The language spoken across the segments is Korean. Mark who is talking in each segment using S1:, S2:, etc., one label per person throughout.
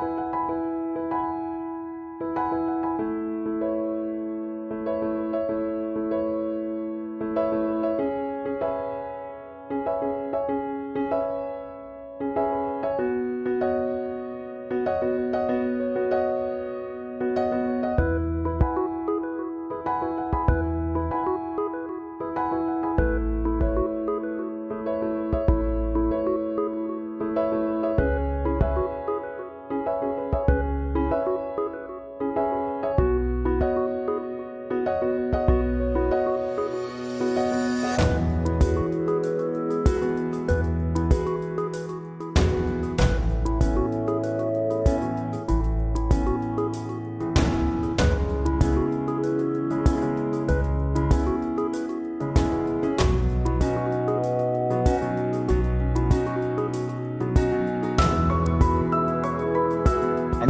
S1: thank you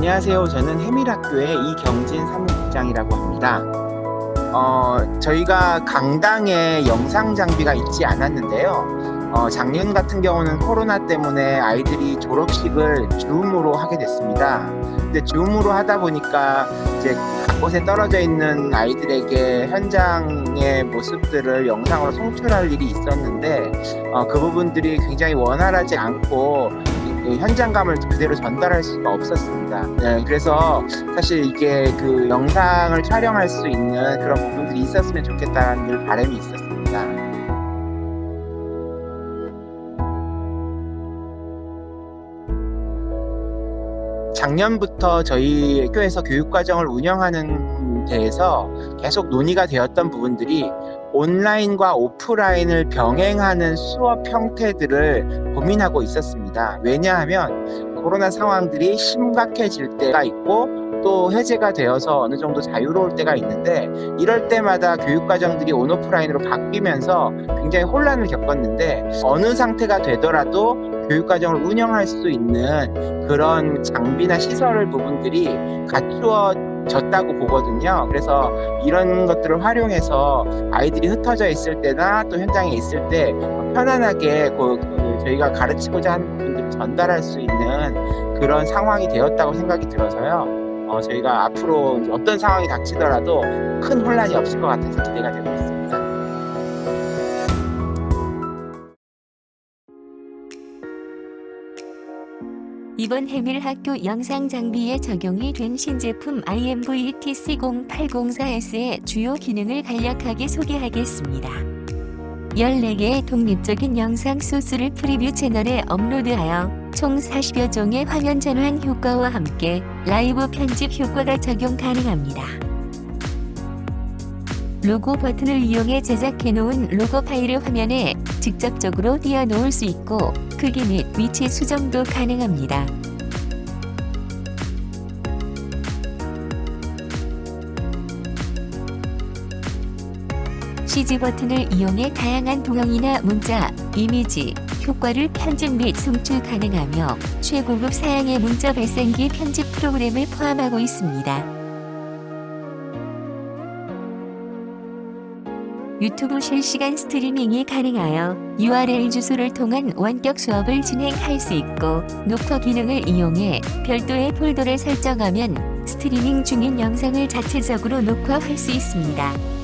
S1: 안녕하세요. 저는 해밀학교의 이경진 사무국장이라고 합니다. 어, 저희가 강당에 영상 장비가 있지 않았는데요. 어, 작년 같은 경우는 코로나 때문에 아이들이 졸업식을 줌으로 하게 됐습니다. 근데 줌으로 하다 보니까 이제 곳에 떨어져 있는 아이들에게 현장의 모습들을 영상으로 송출할 일이 있었는데 어, 그 부분들이 굉장히 원활하지 않고 그 현장감을 그대로 전달할 수가 없었습니다. 네, 그래서 사실 이게 그 영상을 촬영할 수 있는 그런 부분들이 있었으면 좋겠다는 늘 바람이 있었습니다. 작년부터 저희 학교에서 교육과정을 운영하는 데에서 계속 논의가 되었던 부분들이 온라인과 오프라인을 병행하는 수업 형태들을 고민하고 있었습니다. 왜냐하면 코로나 상황들이 심각해질 때가 있고 또 해제가 되어서 어느 정도 자유로울 때가 있는데 이럴 때마다 교육과정들이 온오프라인으로 바뀌면서 굉장히 혼란을 겪었는데 어느 상태가 되더라도 교육과정을 운영할 수 있는 그런 장비나 시설 부분들이 갖추어 졌다고 보거든요. 그래서 이런 것들을 활용해서 아이들이 흩어져 있을 때나 또 현장에 있을 때 편안하게 그, 그 저희가 가르치고자 하는 부분들을 전달할 수 있는 그런 상황이 되었다고 생각이 들어서요. 어, 저희가 앞으로 어떤 상황이 닥치더라도 큰 혼란이 없을 것 같아서 기대가 되고 있습니다.
S2: 이번 해밀 학교 영상 장비에 적용이 된 신제품 IMV TC0804S의 주요 기능을 간략하게 소개하겠습니다. 14개의 독립적인 영상 소스를 프리뷰 채널에 업로드하여 총 40여 종의 화면 전환 효과와 함께 라이브 편집 효과가 적용 가능합니다. 로고 버튼을 이용해 제작해놓은 로고 파일을 화면에 직접적으로 띄워놓을 수 있고 크기 및 위치 수정도 가능합니다. CG 버튼을 이용해 다양한 도형이나 문자, 이미지, 효과를 편집 및 송출 가능하며 최고급 사양의 문자 발생기 편집 프로그램을 포함하고 있습니다. 유튜브 실시간 스트리밍이 가능하여 URL 주소를 통한 원격 수업을 진행할 수 있고 녹화 기능을 이용해 별도의 폴더를 설정하면 스트리밍 중인 영상을 자체적으로 녹화할 수 있습니다.